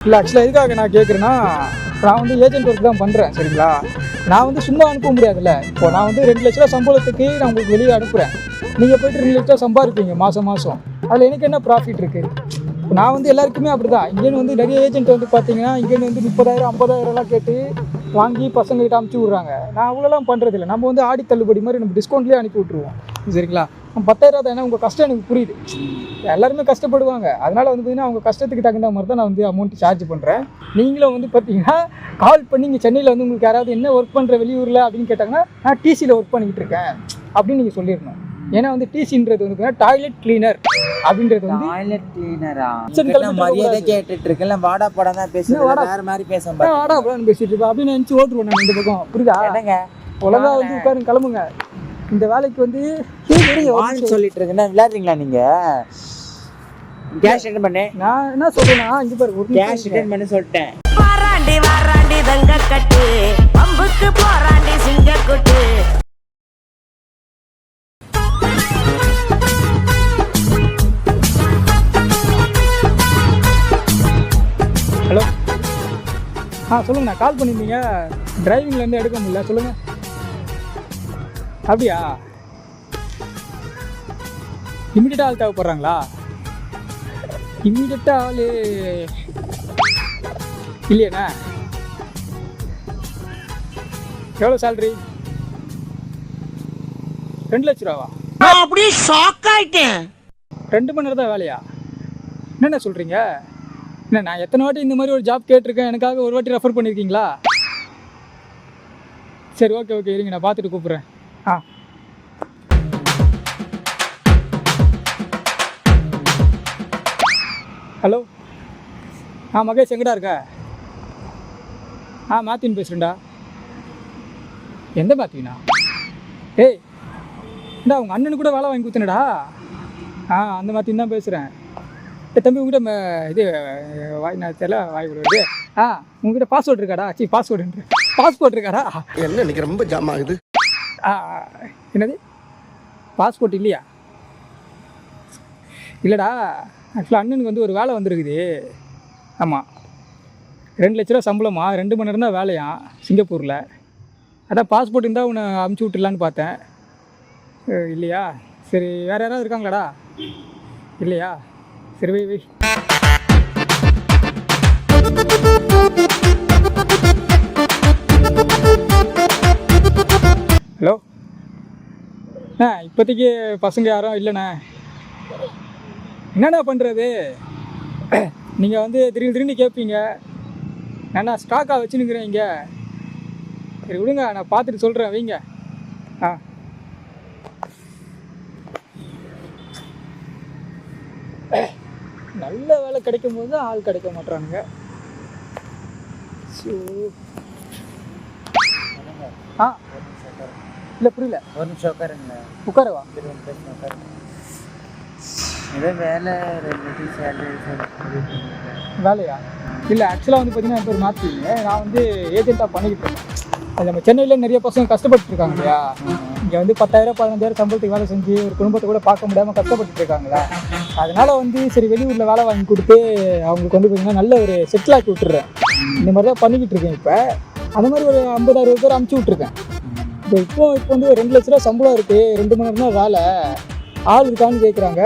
இல்லை ஆக்சுவலாக எதுக்காக நான் கேட்குறேன்னா நான் வந்து ஏஜென்ட் ஒர்க் தான் பண்ணுறேன் சரிங்களா? நான் வந்து சும்மா அனுப்ப முடியாதுல்ல. இப்போ நான் வந்து ரெண்டு லட்ச ரூபா சம்பளத்துக்கு நான் உங்களுக்கு வெளியே அனுப்புகிறேன் நீங்கள் போயிட்டு ரெண்டு லட்ச ரூபா சம்பாதிப்பீங்க மாதம் மாதம் அதில் எனக்கு என்ன ப்ராஃபிட் இருக்குது இப்போ நான் வந்து எல்லாருக்குமே அப்படி தான் இங்கேன்னு வந்து நிறைய ஏஜென்ட் வந்து பார்த்தீங்கன்னா இங்கேன்னு வந்து முப்பதாயிரம் ஐம்பதாயிரம்லாம் கேட்டு வாங்கி பசங்கள்கிட்ட அமுச்சு விட்றாங்க. நான் அவ்வளோலாம் பண்ணுறதில்ல நம்ம வந்து ஆடி தள்ளுபடி மாதிரி நம்ம டிஸ்கவுண்ட்லேயே அனுப்பி விட்ருவோம் சரிங்களா? பத்தாயிரம் ஏன்னா உங்கள் கஷ்டம் எனக்கு புரியுது. எல்லாருமே கஷ்டப்படுவாங்க. அதனால வந்து பார்த்தீங்கன்னா அவங்க கஷ்டத்துக்கு தகுந்த மாதிரி தான் நான் வந்து அமௌண்ட் சார்ஜ் பண்ணுறேன் நீங்களும் வந்து பார்த்தீங்கன்னா கால் பண்ணி இங்கே சென்னையில் வந்து உங்களுக்கு யாராவது என்ன ஒர்க் பண்ணுற வெளியூரில் அப்படின்னு கேட்டாங்கன்னா நான் டிசியில் ஒர்க் பண்ணிக்கிட்டு இருக்கேன். அப்படின்னு நீங்கள் சொல்லிடணும். ஏன்னா வந்து டிசின்றது வந்து டாய்லெட் கிளீனர் அப்படின்றது வந்து டாய்லெட் கிளீனரா மரியாதை கேட்டுட்டு இருக்கல வாடா படம் தான் பேசுறேன் வாடா? வேற மாதிரி பேச நான் ஆடா அப்படின்னு பேசிட்டு இருப்பேன் அப்படின்னு நினச்சி ஓட்டுருவோம் நான் இந்த பக்கம். புரியுதா? என்னங்க? ஒழுங்கா வந்து உட்காருங்க கிளம்புங்க. இந்த வேலைக்கு வந்து. சொல்லிட்டு இருக்கேன் விளையாடுறீங்களா நீங்க? கேஷ் ரிட்டர்ன் பண்ணு. நான் என்ன சொல்றேன்னா இங்க பாரு கேஷ். ரிட்டர்ன் பண்ணு சொல்லிட்டேன். வாராண்டி வாராண்டி தங்க கட்டு பம்புக்கு போராண்டி சிங்க கொட்டு ஹலோ. ஆ சொல்லுங்கண்ணா கால் பண்ணியிருந்தீங்க. டிரைவிங்லேருந்து எடுக்க முடியல சொல்லுங்கள் அப்படியா? இம்மிடியட்டாக ஆள் தேவைப்படுறாங்களா? இம்மிடியட்டாக ஆள் இல்லையாண்ணா? எவ்வளோ சேல்ரி ரெண்டு லட்ச ரூபாவா? நான் அப்படியே ஷாக் ஆயிட்டேன். ரெண்டு மணி நேரம் தான் வேலையா? என்னென்ன சொல்கிறீங்க என்ன நான் எத்தனை வாட்டி இந்த மாதிரி ஒரு ஜாப் கேட்டிருக்கேன் எனக்காக ஒரு வாட்டி ரெஃபர் பண்ணியிருக்கீங்களா சரி ஓகே ஓகே இருங்க நான் பார்த்துட்டு கூப்பிட்றேன். ஆ. ஹலோ. ஆ மகேஷ் எங்கடா இருக்க? ஆ மாத்தின் பேசுகிறேன்டா எந்த மாத்தினா? ஏய் இந்தா உங்கள் அண்ணனு கூட வேலை வாங்கி கொடுத்தனடா. ஆ அந்த மாத்தின் தான் பேசுகிறேன் ஏ தம்பி உங்ககிட்ட இது வாய் நான் தெரியல வாய் விடுவது ஆ உங்ககிட்ட பாஸ்வேர்ட் இருக்காடா? சி பாஸ்வேர்டு பாஸ்போர்ட் இருக்காடா? என்ன இன்னைக்கு ரொம்ப ஜாம் ஆகுது. என்னது? பாஸ்போர்ட் இல்லையா? இல்லைடா ஆக்சுவலாக அண்ணனுக்கு வந்து ஒரு வேலை வந்துருக்குது. ஆமாம் ரெண்டு லட்ச ரூபா சம்பளமா? ரெண்டு மணி நேரம் தான் வேலையா? சிங்கப்பூரில். அதான் பாஸ்போர்ட் இருந்தால் உன்னை அமுச்சு விட்டுலான்னு பார்த்தேன். இல்லையா? சரி வேறு யாராவது இருக்காங்களாடா? இல்லையா? சரி வை வை ஹலோ? அண்ணா இப்போதைக்கு பசங்க யாரும் இல்லைண்ணா. என்னண்ணா பண்ணுறது நீங்கள் வந்து திடீர்னு திடீர்னு கேட்பீங்க நான் ஸ்டாக்காக வச்சுன்னுக்கிறேன் இங்கே. சரி விடுங்க நான் பார்த்துட்டு சொல்கிறேன் வைங்க. ஆ. நல்ல வேலை கிடைக்கும் போது தான் ஆள் கிடைக்க மாட்றானுங்க. ஆ. இல்லை புரியல. ஒரு நிமிஷம் உட்காருங்க. உட்காரவா? ஏதோ வேலை வேலையா? இல்லை ஆக்சுவலாக வந்து பார்த்தீங்கன்னா என் பேர் மாற்றிங்க நான் வந்து ஏஜென்ட்டாக பண்ணிக்கிட்டு இருக்கேன். அது நம்ம சென்னையில் நிறைய பசங்க கஷ்டப்பட்டு இருக்காங்க இல்லையா? இங்கே வந்து பத்தாயிரம் பதினஞ்சாயிரம் சம்பளத்துக்கு வேலை செஞ்சு ஒரு குடும்பத்தை கூட பார்க்க முடியாமல் கஷ்டப்பட்டு இருக்காங்களா? அதனால வந்து சரி வெளியூரில் வேலை வாங்கி கொடுத்து அவங்களுக்கு வந்து பார்த்தீங்கன்னா நல்ல ஒரு செட்டில் ஆக்கி விட்டுறேன் இந்த மாதிரி தான் பண்ணிக்கிட்டு இருக்கேன் இப்போ. அந்த மாதிரி ஒரு ஐம்பது அறுபது பேர் அமுச்சு விட்ருக்கேன் இப்போ இப்போ இப்போ வந்து ரெண்டு லட்ச ரூபா சம்பளம் இருக்குது ரெண்டு மணி நேரம் தான் வேலை. ஆள் இருக்கான்னு கேட்குறாங்க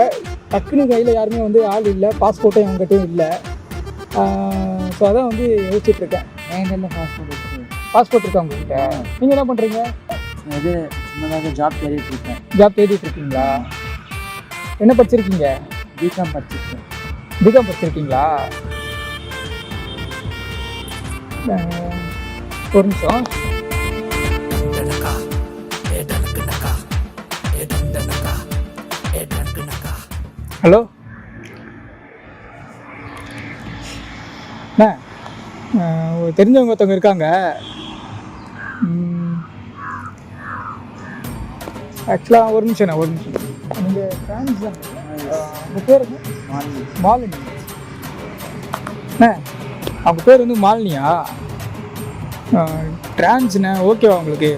டக்குன்னு கையில் யாருமே வந்து ஆள் இல்லை பாஸ்போர்ட்டும் என்கிட்டயும் இல்லை. ஸோ அதான் வந்து யோசிச்சுட்டு இருக்கேன். என்கிட்ட பாஸ்போர்ட் பாஸ்போர்ட் இருக்கா? உங்ககிட்ட? நீங்கள் என்ன பண்ணுறீங்க இது சின்னதாக ஜாப் தேடிட்டு இருக்கேன். ஜாப் தேடிட்டு இருக்கீங்களா? என்ன படிச்சிருக்கீங்க? பிகாம் படிச்சிருக்கேன். பிகாம் படிச்சிருக்கீங்களா? ஒரு நிமிஷம். ஹலோ. அண்ணா தெரிஞ்சவங்க ஒருத்தவங்க இருக்காங்க. ஆக்சுவலாக ஒரு நிமிஷம் ஒரு நிமிஷம். நீங்கள் ஃப்ரான்ஸ் தான் உங்கள் பேர் மாலினி. அண்ணே அவங்க பேர் வந்து மாலினியா? டிரான்ஸ்ண்ணே ஓகேவா உங்களுக்கு?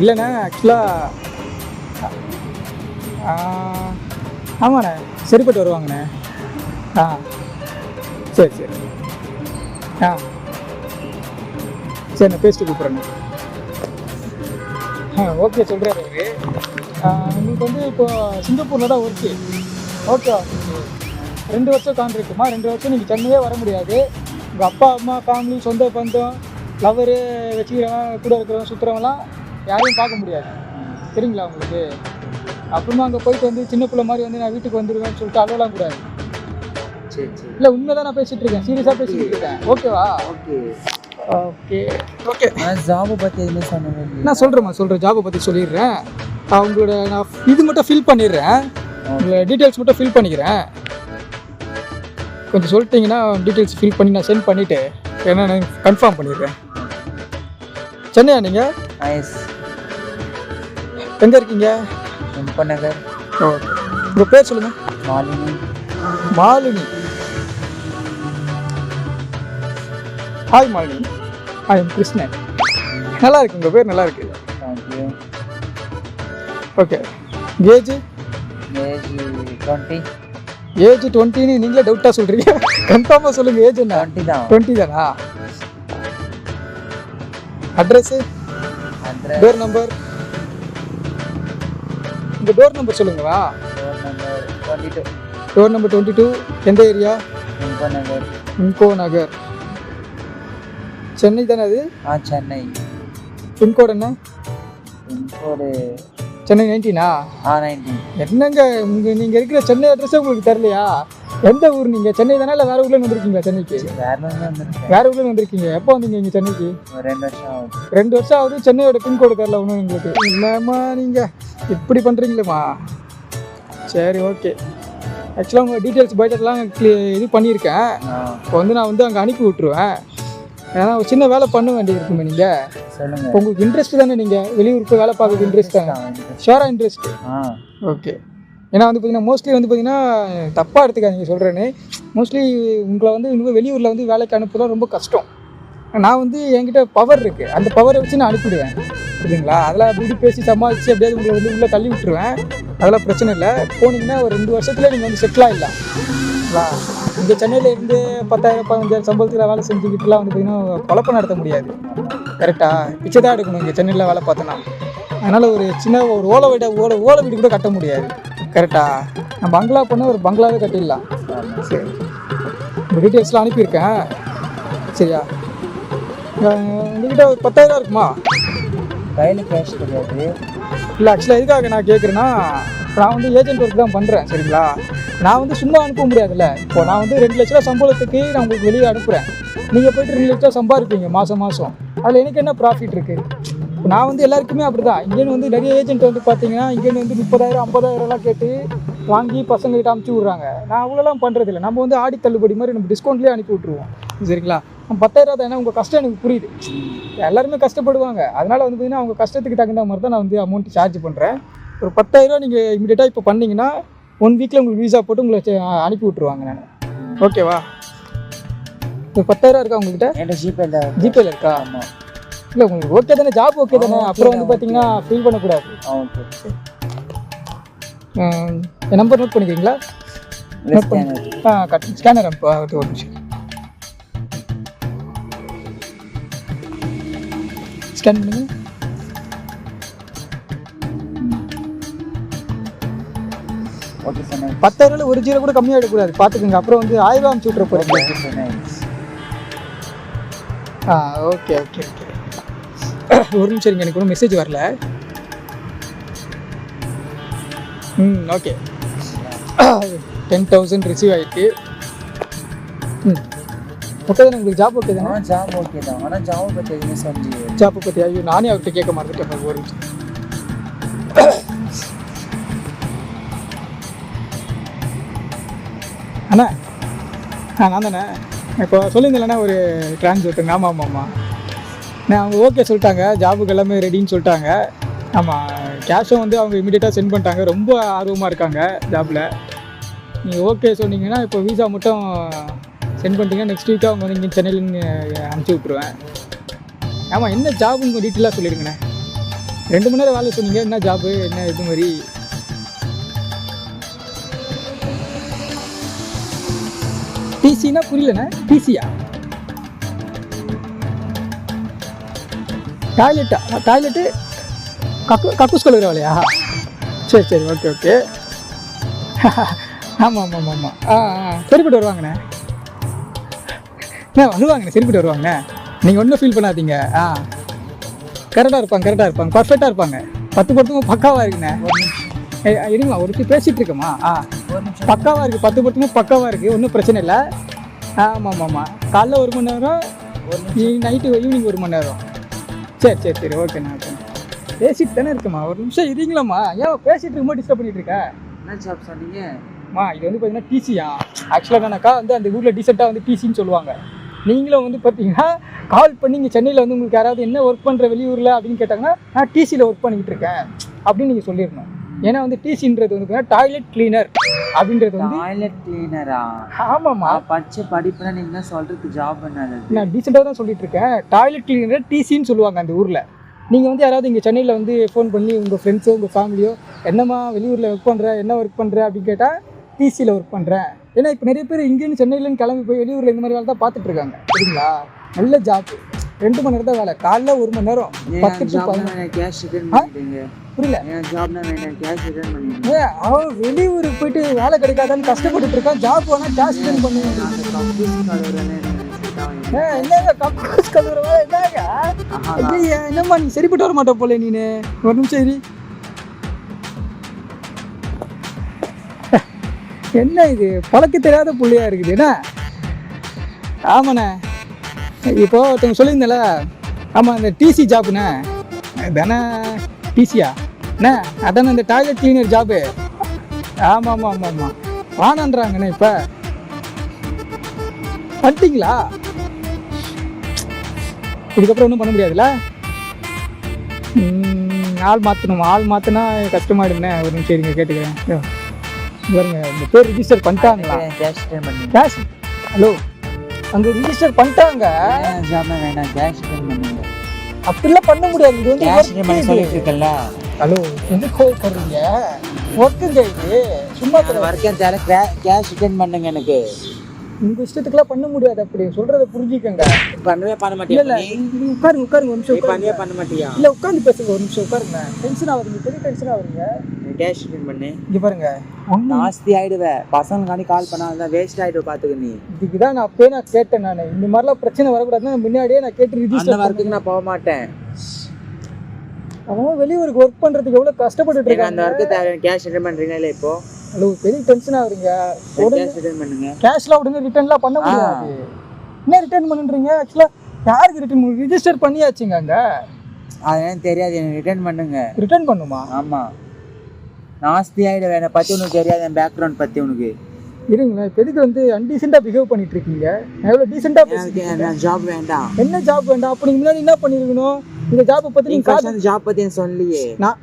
இல்லைண்ணே ஆக்சுவலாக ஆமாண்ணே. சரிப்பட்டு வருவாங்கண்ணே. ஆ. சரி சரி. ஆ. சரி நான் பேசிட்டு கூப்பிட்றேண்ணே. ஆ ஓகே சொல்கிறாரு அவர். உங்களுக்கு வந்து இப்போ சிங்கப்பூரில் தான் ஒர்க்கு ஓகே ரெண்டு வருஷம் கான்ட்ராக்ட்டுமா ரெண்டு வருஷம் நீங்கள் சென்னையே வர முடியாது. உங்கள் அப்பா அம்மா ஃபேமிலி சொந்த பந்தம் லவரு வச்சுக்கிறவன் கூட இருக்கிறவன் சுற்றுறவங்களாம் யாரையும் பார்க்க முடியாது. சரிங்களா உங்களுக்கு? அப்புறமா அங்கே போயிட்டு வந்து சின்ன பிள்ளை மாதிரி வந்து நான் வீட்டுக்கு வந்துடுவேன்னு சொல்லிட்டு அலவலாம் கூடாது சரி சரி. இல்லை உண்மை தான் நான் பேசிகிட்டு இருக்கேன். சீரியஸாக பேசிகிட்டு இருக்கேன். ஓகேவா ஓகே ஓகே ஓகே ஜாபை பற்றி எதுவுமே இல்லையா? நான் சொல்கிறேம்மா சொல்கிறேன் ஜாபை பற்றி சொல்லிடுறேன். அவங்களோட நான் இது மட்டும் ஃபில் பண்ணிடுறேன். உங்களோட டீட்டெயில்ஸ் மட்டும் ஃபில் பண்ணிக்கிறேன். கொஞ்சம் சொல்லிட்டீங்கன்னா டீட்டெயில்ஸ் ஃபில் பண்ணி நான் சென்ட் பண்ணிவிட்டு ஏன்னா நான் கன்ஃபார்ம் பண்ணிடுறேன். சென்னையா நீங்கள் நைஸ் எங்கே இருக்கீங்க? ரொம்ப நகர் ஓகே. உங்கள் பேர் சொல்லுங்கள் மாலினி. மாலினி. ஹாய் மாலினி. எம் கிருஷ்ணன் நல்லா இருக்கு. உங்கள் பேர் நல்லா இருக்கு. Thank you okay age age twenty age டுவெண்ட்டின்னு நீங்களே டவுட்டாக சொல்கிறீங்க கன்ஃபார்மாக சொல்லுங்கள் ஏஜ் என்ன? டுவெண்ட்டி தான். டுவெண்ட்டி தானா? அட்ரஸ் டோர் நம்பர் உங்கள் டோர் நம்பர் சொல்லுங்களா? டோர் நம்பர் டுவெண்ட்டி டூ எந்த ஏரியா ரொம்ப நகர். சென்னை தானே அது? ஆ சென்னை. பின்கோடு என்ன? பின்கோடு சென்னை நைன்டீனா ஆ நைன்டீன் என்னங்க உங்கள் நீங்கள் இருக்கிற சென்னை அட்ரஸே உங்களுக்கு தெரியலையா? எந்த ஊர் நீங்கள் சென்னை தானே இல்லை வேறு ஊர்ல வந்திருக்கீங்களா சென்னைக்கு? வேற வேறு ஊர்ல வந்திருக்கீங்க. எப்போ வந்தீங்க இங்கே சென்னைக்கு? ரெண்டு வருஷம் ஆகுது. ரெண்டு வருஷம் ஆகுது. சென்னையோட பின்கோடு தெரில ஒன்றும் உங்களுக்கு இல்லைம்மா நீங்கள் இப்படி பண்ணுறீங்களேம்மா சரி ஓகே ஆக்சுவலாக உங்கள் டீட்டெயில்ஸ் பட்ஜெட்லாம் இது பண்ணியிருக்கேன். இப்போ வந்து நான் வந்து அங்கே அனுப்பி விட்ருவேன் ஏன்னா ஒரு சின்ன வேலை பண்ண வேண்டியது இருக்குமே நீங்கள் சொல்லுங்க. இப்போ உங்களுக்கு இன்ட்ரெஸ்ட் தானே நீங்கள் வெளியூருக்கு வேலை பார்க்கறது இன்ட்ரெஸ்ட் தானே? ஷேராக இன்ட்ரெஸ்ட் ஆ ஓகே ஏன்னா வந்து பார்த்தீங்கன்னா மோஸ்ட்லி வந்து பார்த்தீங்கன்னா தப்பாக எடுத்துக்காதீங்க சொல்கிறேன்னு மோஸ்ட்லி உங்களை வந்து இன்னும் வெளியூரில் வந்து வேலைக்கு அனுப்புதான் ரொம்ப கஷ்டம். நான் வந்து என்கிட்ட பவர் இருக்குது அந்த பவரை வச்சு நான் அனுப்பிடுவேன். புரியுதுங்களா? அதெல்லாம் அப்படி பேசி சமாளித்து அப்படியே உங்களை வந்து உள்ளே தள்ளி விட்டுருவேன். அதெல்லாம் பிரச்சனை இல்லை. போனீங்கன்னா ஒரு ரெண்டு வருஷத்துல நீங்கள் வந்து செட்டில் ஆகிடலாம் இங்கே சென்னையில் இருந்து பத்தாயிரம் பதினஞ்சாயிரம் சம்பளத்தில் வேலை செஞ்சுக்கிட்டுலாம் வந்து பார்த்தீங்கன்னா குழப்பம் நடத்த முடியாது. கரெக்டாக பிச்சை தான் எடுக்கணும் இங்கே சென்னையில் வேலை பார்த்தோன்னா அதனால் ஒரு சின்ன ஒரு ஓலை வீடை ஓலை ஓலை வீடு கூட கட்ட முடியாது. கரெக்டா? நான் பங்களா பண்ண ஒரு பங்களாவே கட்டிடலாம். சரி. டீட்டெயில்ஸ்லாம் அனுப்பியிருக்கேன். சரியா? உங்ககிட்ட ஒரு பத்தாயிரம் இருக்குமா? கையில் கேஷ் கிடையாது. இல்லை ஆக்சுவலாக எதுக்காக நான் கேட்குறேன்னா நான் வந்து ஏஜென்ட் ஒர்க் தான் பண்ணுறேன் சரிங்களா? நான் வந்து சும்மா அனுப்ப முடியாதுல்ல. இப்போ நான் வந்து ரெண்டு லட்ச ரூபா சம்பளத்துக்கு நான் உங்களுக்கு வெளியே அனுப்புகிறேன் நீங்கள் போயிட்டு ரெண்டு லட்ச ரூபா சம்பாதிப்பீங்க மாதம் மாதம் அதில் எனக்கு என்ன ப்ராஃபிட் இருக்குது நான் வந்து எல்லாருக்குமே அப்படி தான் இங்கேன்னு வந்து நிறைய ஏஜென்ட் வந்து பார்த்தீங்கன்னா இங்கேன்னு வந்து முப்பதாயிரம் ஐம்பதாயிரம்லாம் கேட்டு வாங்கி பசங்கள்கிட்ட அமுச்சு விட்றாங்க. நான் அவ்வளோலாம் பண்ணுறதில்ல நம்ம வந்து ஆடி தள்ளுபடி மாதிரி நம்ம டிஸ்கவுண்ட்லேயே அனுப்பி விட்ருவோம் சரிங்களா? பத்தாயிரம் தான் ஏன்னா உங்கள் கஷ்டம் எனக்கு புரியுது. எல்லாருமே கஷ்டப்படுவாங்க. அதனால் வந்து பார்த்தீங்கன்னா அவங்க கஷ்டத்துக்கு தகுந்த மாதிரி தான் நான் வந்து அமௌண்ட் சார்ஜ் பண்ணுறேன் ஒரு பத்தாயிரரூவா நீங்கள் இமீடியட்டாக இப்போ பண்ணீங்கன்னா ஒன் வீக்கில் உங்களுக்கு வீசா போட்டு உங்களை அனுப்பி விட்ருவாங்க நான். ஓகேவா ஒரு பத்தாயிரம் இருக்கா உங்கள்கிட்ட ஜிபேல ஜிபேல இருக்கா? ஆமாம் இல்லை உங்களுக்கு ஓகே தானே? ஜாப் ஓகே தானே? அப்புறம் வந்து பார்த்தீங்கன்னா ஃபீல் பண்ணக்கூடாது. என் நம்பர் நோட் பண்ணிக்கிறீங்களா? இல்லை ஸ்கேனர் ஆ கட் ஸ்கேனர் அனுப்பு ஒரு நிமிஷம். ஸ்கேன் பண்ணுங்க. ஓகே சொன்னேன் பத்தாயிரம் ஒரு ஜீரோ கூட கம்மியாக எடுக்கக்கூடாது. பார்த்துக்கோங்க அப்புறம் வந்து ஆயிரம் ரூபா அமுச்சு விட்ற சொன்னேன் ஆ ஓகே ஓகே ஓகே ஒரு நிமிஷம் இருங்க எனக்கு ஒன்றும் மெசேஜ் வரல. ம் ஓகே டென் தௌசண்ட் ரிசீவ் ஆகிருக்கு ம். ஓகே தானே உங்களுக்கு ஜாப் ஓகே தானே? ஜாப் ஓகே தான். ஆனால் ஜாப் பற்றி எதுவுமே சொல்லி ஜாப்பை பற்றி ஐயோ நானே அவர்கிட்ட கேட்க மறந்துட்டேன் ஒரு நிமிஷம். அண்ணா நான் தானே. இப்போ சொல்லியிருந்தேன்லண்ணா ஒரு டிரான்ஸ்போர்ட்டுங்க ஆமாம் ஆமாம் ஆமாம் நான் அவங்க ஓகே சொல்லிட்டாங்க. ஜாபுக்கு எல்லாமே ரெடின்னு சொல்லிட்டாங்க. ஆமாம் கேஷும் வந்து அவங்க இமீடியட்டாக சென்ட் பண்ணிட்டாங்க. ரொம்ப ஆர்வமாக இருக்காங்க ஜாப்பில் நீங்கள் ஓகே சொன்னீங்கன்னா இப்போ வீசா மட்டும் சென்ட் பண்ணிட்டீங்கன்னா நெக்ஸ்ட் வீக்காக அவங்க வந்து இங்கே சென்னையிலேருந்து அனுப்பிச்சி விட்ருவேன் ஆமாம் என்ன ஜாப் உங்கள் டீட்டெயிலாக சொல்லிடுங்கண்ணே ரெண்டு மணி நேரம் வேலை சொன்னீங்க என்ன ஜாப்பு என்ன இது மாதிரி? டிசின்னா புரியலண்ணே. டிசியா டாய்லெட்டா டாய்லெட்டு கக்கு கக்கூஸ் கழுவுற வேலையா சரி சரி ஓகே ஓகே ஆமாம் ஆமாம் ஆமாம் ஆ ஆ சரிப்பட்டு வருவாங்கண்ணே. அண்ணே வருவாங்கண்ணே சரிப்பட்டு வருவாங்கண்ணே? நீங்கள் ஒன்றும் ஃபீல் பண்ணாதீங்க. ஆ. கரெக்டாக இருப்பாங்க கரெக்டாக இருப்பாங்க பர்ஃபெக்டாக இருப்பாங்க. பத்து பொருத்தமும் பக்காவாக இருக்குண்ணே. இருங்களா ஒரு பேசிகிட்டு இருக்கேம்மா. ஆ. பக்காவாக இருக்குது பத்து பொருத்தமும் பக்காவாக இருக்குது ஒன்றும் பிரச்சனை இல்லை. ஆமாம் ஆமாம் ஆமாம் காலைல ஒரு மணி நேரம் நைட்டு ஈவினிங் ஒரு மணி நேரம். சரி சரி சரி ஓகேண்ணா ஓகேண்ணா பேசிட்டு தானே இருக்கேம்மா. ஒரு நிமிஷம் இருங்களம்மா. ஏன் பேசிட்டு இருக்கும்போது டிஸ்டர்ப் பண்ணிட்டு இருக்க? என்ன ஜாப் சொன்னீங்க? இது வந்து பார்த்தீங்கன்னா டிசியா ஆக்சுவலாக என்னன்னாக்கா வந்து அந்த ஊரில் டீசெண்டாக வந்து டிசின்னு சொல்லுவாங்க. நீங்களும் வந்து பார்த்தீங்கன்னா கால் பண்ணி இங்கே சென்னையில் வந்து உங்களுக்கு யாராவது என்ன ஒர்க் பண்ணுற வெளியூரில் அப்படின்னு கேட்டாங்கன்னா நான் டிசியில் ஒர்க் பண்ணிக்கிட்டு இருக்கேன். அப்படின்னு நீங்கள் சொல்லிடணும். ஏன்னா வந்து டிசின்றது வந்து டாய்லெட் கிளீனர் அப்படின்றது வந்து டாய்லெட் கிளீனரா ஆமாம்மா. படிச்ச படிப்புனா நீங்க சொல்றது ஜாப் என்னது நான் டீசெண்டாக தான் சொல்லிட்டு இருக்கேன் டாய்லெட் கிளீனர் டிசின்னு சொல்லுவாங்க அந்த ஊரில். நீங்கள் வந்து யாராவது இங்கே சென்னையில் வந்து ஃபோன் பண்ணி உங்கள் ஃப்ரெண்ட்ஸோ உங்கள் ஃபேமிலியோ என்னம்மா வெளியூரில் ஒர்க் பண்ணுற என்ன ஒர்க் பண்ணுற அப்படின்னு கேட்டால் டிசியில் ஒர்க் பண்ணுறேன் ஏன்னா இப்போ நிறைய பேர் இங்கேருந்து சென்னையிலேருந்து கிளம்பி போய் வெளியூரில் இந்த மாதிரி வேலை தான் பார்த்துட்டு இருக்காங்க. சரிங்களா? நல்ல ஜாப் ரெண்டு மணி நேரம் தான் வேலை. காலைல ஒரு மணி நேரம். பத்து வேணா ரிட்டர்ன் புரியல. வேணா ரிட்டர்ன் அவன் வெளியூருக்கு போயிட்டு வேலை கிடைக்காதான்னு கஷ்டப்பட்டுட்டு இருக்கான். ஜாப் வேணால் கேஷ் ஸ்பெண்ட் பண்ணி. அந்த கம்ப்யூட்டர் கலவரன்னு ஏன் என்னங்க கக்கூஸ் கழுவுறவா என்னங்க? ஐயா என்னம்மா நீ சரிப்பட்டு வர மாட்ட போல நீனு? ஒரு நிமிஷம் இரு. என்ன இது? பழக்க தெரியாத புள்ளையா இருக்குது. என்ன? ஆமாண்ணே. இப்போ ஒருத்தவங்க சொல்லியிருந்தல ஆமாம் இந்த டிசி ஜாப்புண்ணே தானே டிசியா அண்ணே அதானே இந்த டாய்லெட் கிளீனர் ஜாப்பு ஆமாம் ஆமாம் ஆமாம் ஆமாம் வானன்றாங்கண்ணே இப்போ. பண்ணிட்டீங்களா? இதுக்கப்புறம் ஒன்றும் பண்ண முடியாதுல்ல? ஆள் மாற்றணும் ஆள் மாற்றினா கஷ்டமாயிடுங்கண்ணே ஒரு நிமிஷம் இருங்க கேட்டுக்கிறேன். பாருங்க இந்த பேர் ரிஜிஸ்டர் பண்ணிட்டாங்களா? கேஷ் ஹலோ அங்கே ரிஜிஸ்டர் பண்ணிட்டாங்க. என் ஜாப்னா வேணா கேஷ் பண்ணுங்க. அப்படிலாம் பண்ண முடியாது. இது வந்து கேஷ் பண்ணி சொல்லிட்டு இருக்கல ஹலோ எது கோவப்படுறீங்க ஒர்க்குங்க இது. சும்மா அது வரைக்கும் தேவை கேஷ் ரிட்டர்ன் பண்ணுங்க எனக்கு. உங்க இஷ்டத்துக்குலாம் பண்ண முடியாது அப்படி. சொல்றதை புரிஞ்சுக்கங்க. பண்ணவே பண்ண மாட்டியா இல்ல உட்காருங்க உட்காருங்க ஒரு நிமிஷம் பண்ணவே. பண்ண மாட்டியா? இல்ல உட்காந்து பேசுங்க ஒரு நிமிஷம் உட்காருங்க. டென்ஷன் ஆகுறீங்க பெரிய டென்ஷன் ஆகுறீங்க கேஷ் ரிட்டர்ன் பண்ணு. இங்க பாருங்க. நாஸ்தி ஆயிடுவேன் பசங்களுக்காண்டி கால் பண்ணாதான் வேஸ்ட் ஆயிடுவேன் பாத்துக்க நீ. இதுக்கு தான் நான் அப்பயே நான் கேட்டேன் நான். இந்த மாதிரிலாம் பிரச்சனை வரக்கூடாதுன்னு முன்னாடியே நான் கேட்டு அந்த ரிஜிஸ்டர் ஒர்க்குக்கு நான் போக மாட்டேன் அவன் வெளியூருக்கு ஒர்க் பண்றதுக்கு எவ்வளவு கஷ்டப்பட்டுட்டு எனக்கு அந்த இருக்காங்க? ஒர்க்கு தேவை கேஷ் ரிட்டர்ன் பண்றீங்களா இப்போ? ஹலோ பெரிய டென்ஷன் ஆகுறீங்க கேஷ் ரிட்டர்ன் பண்ணுங்க. கேஷ்லாம் உடனே ரிட்டர்ன்லாம் பண்ண முடியாது. என்ன ரிட்டர்ன் பண்ணுறீங்க? ஆக்சுவலா யாருக்கு ரிட்டர்ன் ரிஜிஸ்டர் பண்ணியாச்சுங்க அங்க. அது தெரியாது எனக்கு ரிட்டர்ன் பண்ணுங்க. ரிட்டர்ன் பண்ணுமா? ஆமா. நாஸ்தி ஆயிடுவேன் என்னை பத்தி உனக்கு தெரியாது என் பேக்ரவுண்ட் பத்தி உனக்கு. இருங்களேன் இப்போ எதுக்கு வந்து அன்டீசெண்டாக பிஹேவ் பண்ணிட்டு இருக்கீங்க எவ்வளோ டீசெண்டாக பேசுறீங்க ஜாப் வேண்டாம். என்ன ஜாப் வேண்டாம்? அப்போ முன்னாடி என்ன பண்ணிருக்கணும்? இந்த ஜாப்பை பற்றி நீங்கள் ஜாப் எனக்கு சொல்லலையே. நான்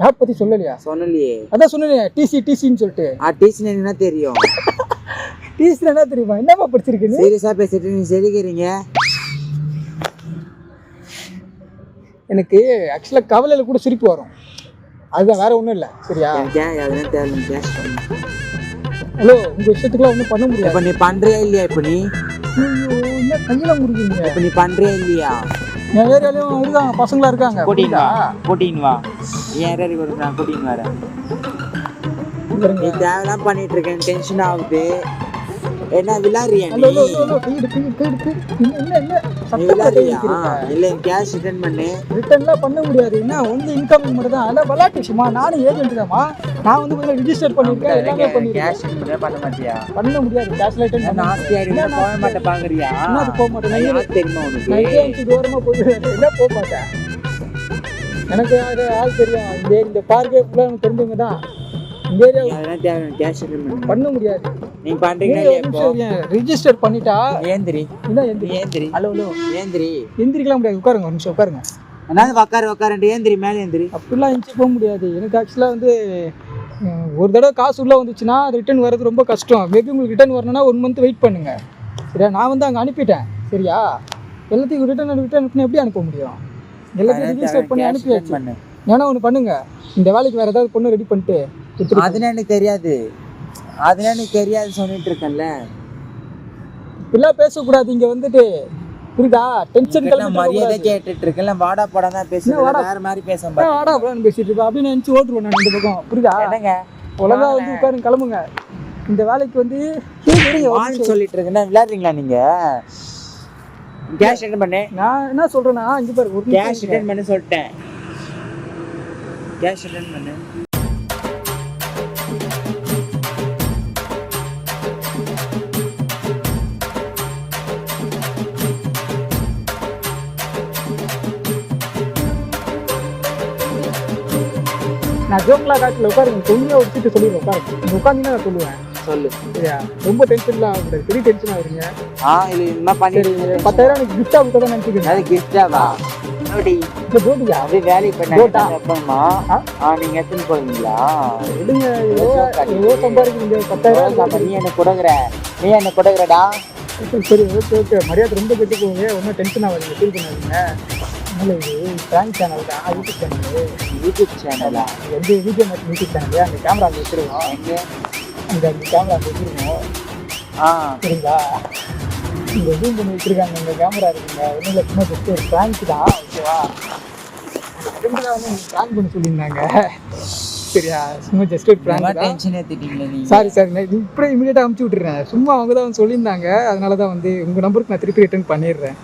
ஜாப் பற்றி சொல்லலையா? சொல்லலையே. அதான் சொன்னேன் டிசி டிசின்னு சொல்லிட்டு. ஆ டீச்சர் என்ன தெரியும்? டிசியில் என்ன தெரியுமா? என்னப்பா படிச்சிருக்கீங்க சீரியஸா பேசிட்டு நீ சிரிக்கிறீங்க எனக்கு ஆக்சுவலாக கவலையில் கூட சிரிப்பு வரும். அதுதான் வேற ஒன்றும் இல்லை. சரியா? அதெல்லாம் தேவை கேஷ் ஹலோ உங்கள் இஷ்டத்துக்குலாம் ஒன்றும் பண்ண முடியாது. இப்ப நீ பண்றியா இல்லையா இப்ப நீ? என்ன கையில் இப்ப நீ பண்றியா இல்லையா? என் ஏரியாலையும் இருக்காங்க பசங்களா இருக்காங்க. கூட்டின்னு? வா கூட்டின்னு வா. ஏன் ரெடி கொடுத்து நான் கூட்டின்னு வரேன் நீ. தேவையெல்லாம் பண்ணிட்டு இருக்கேன் டென்ஷன் ஆகுது. என்ன விளாடுறியா ஹலோ நீ? இல்ல கேஷ் ரிட்டர்ன் பண்ணு. ரிட்டர்ன்லாம் பண்ண முடியாது. என்ன வந்து இன்கமிங் மட்டும் தான் அதெல்லாம் விளாட்டு விஷயமா? நானும் ஏஜென்ட் தான்மா நான் வந்து கொஞ்சம் ரிஜிஸ்டர் பண்ணியிருக்கேன். எல்லாமே பண்ணியிருக்கேன். கேஷ் ரிட்டர்ன் பண்ண மாட்டியா? பண்ண முடியாது. கேஷ் லைட்டன் நான் நாஸ்தி ஆயிடுவேன் போக மாட்டேன் பாக்குறியா? என்ன அது போக மாட்டேன். தெரியுமா உனக்கு? போயிடுவேன் என்ன போக மாட்டேன். எனக்கு யாரு ஆள் தெரியும்? இந்த பார்க்கே ஃபுல்லாக தெரிஞ்சவங்க தான். பண்ணு முடியாது. நீ பண்றீங்களா இல்லையா இப்போ? ரிஜிஸ்டர் பண்ணிட்டா ஏந்திரி. என்ன நீ எந்திரி ஏந்திரி. Hello hello. ஏந்திரி. எந்திரிக்கலாம் முடியாது. உட்காருங்க ஒரு நிமிஷம் உட்காருங்க. என்னது உக்காரு உக்காருன்ட்டு ஏந்திரி மேலே ஏந்திரி. அப்படிலாம் எந்திரிச்சு போக முடியாது. எனக்கு ஆக்சுவலாக வந்து ஒரு தடவை காசு உள்ளே வந்துச்சுன்னா ரிட்டர்ன் வர்றது ரொம்ப கஷ்டம். மேபி உங்களுக்கு ரிட்டர்ன் வரணும்னா ஒன் மந்த் வெயிட் பண்ணுங்க. சரியா? நான் வந்து அங்கே அனுப்பிட்டேன். சரியா? எல்லாத்தையும் ரிட்டர்ன் ரிட்டர்ன் எப்படி அனுப்ப முடியும்? எல்லாத்தையும் ரிஜிஸ்டர் பண்ணி பண்ணு. ஏன்னா ஒன்று பண்ணுங்க. இந்த வேலைக்கு வேறு ஏதாவது பொண்ணு ரெடி பண்ணிட்டு கொடுத்துட்டு அதுனா எனக்கு தெரியாது. அதுனா எனக்கு தெரியாது சொல்லிட்டு இருக்கேன்ல. இப்படிலாம் பேசக்கூடாது. இங்கே வந்துட்டு புரியுதா? டென்ஷன் கிட்ட மரியாதை கேட்டுட்டு இருக்கேன் வாடா போடா தான் பேசுறேன் வாடா. வேற மாதிரி பேச பாரு. ஆடா அப்படின்னு பேசிட்டு இருக்கா அப்படின்னு நினச்சி ஓட்டுருவேன் நான் இந்த பக்கம். புரியுதா? என்னங்க? ஒழுங்கா வந்து உட்காருங்க கிளம்புங்க. இந்த வேலைக்கு வந்து. சொல்லிட்டு இருக்கேன் விளையாடுறீங்களா நீங்க? கேஷ் ரிட்டர்ன் பண்ணு. நான் என்ன சொல்றேன்னா இங்க பாரு கேஷ் ரிட்டர்ன் பண்ணு சொல்லிட்டேன். கேஷ் ரிட்டர்ன் பண்ணு. நான் ஜோக்லா காட்டில் உட்காருங்க தொழிலாக ஒரு சீட்டு சொல்லிடுறேன் உட்காருங்க இங்க உட்காந்தீங்கன்னா நான் சொல்லுவேன். சொல்லு. சரியா? ரொம்ப டென்ஷன்லாம் பெரிய டென்ஷன் ஆகுறீங்க ஆ இது என்ன பண்ணிட்டு பத்தாயிரம் எனக்கு கிஃப்டாக கொடுத்தா நினச்சிக்கிறேன். அது கிஃப்டாவா ஜோடியா அப்படியே வேலைக்கு. பண்ண எப்பமா ஆ? ஆ? நீங்க எடுத்துன்னு போவீங்களா? விடுங்க ஏதோ ஏதோ சம்பாதிக்கிறீங்க பத்தாயிரம் நீ என்ன கொடுக்குற? நீ என்ன கொடுக்குறடா? சரி ஓகே ஓகே மரியாதை ரொம்ப கெட்டு போகுங்க ஒன்றும் டென்ஷன் ஆகாதீங்க. ஃபீல் பண்ணாதீங்க. அதனால இது பிராங்க் சேனல் தான் யூடியூப் சேனல் யூடியூப் சேனலா எந்த வீடியோ மட்டும் யூடியூப் சேனல் அந்த கேமரா அங்கே வச்சிருக்கோம் எங்க? அந்த அந்த கேமரா அங்கே வச்சிருக்கோம் ஆ. சரிங்களா? ஜூம் பண்ணி வச்சிருக்காங்க இந்த கேமரா இருக்குங்க. ஒன்றும் இல்லை சும்மா ஜஸ்ட் ஒரு ப்ராங்க் தான் ஓகேவா ரெண்டு வந்து ப்ராங்க் பண்ண சொல்லியிருந்தாங்க. சரியா? சும்மா ஜஸ்ட் ஒரு தான். டென்ஷன் ஏத்திட்டீங்களா நீ சாரி சாரி நான் இப்படியே இமீடியட்டாக அமுச்சு விட்றேன் சும்மா அவங்க தான் சொல்லியிருந்தாங்க. அதனால தான் வந்து உங்கள் நம்பருக்கு நான் திருப்பி ரிட்டர்ன் பண்ணிடுறேன்.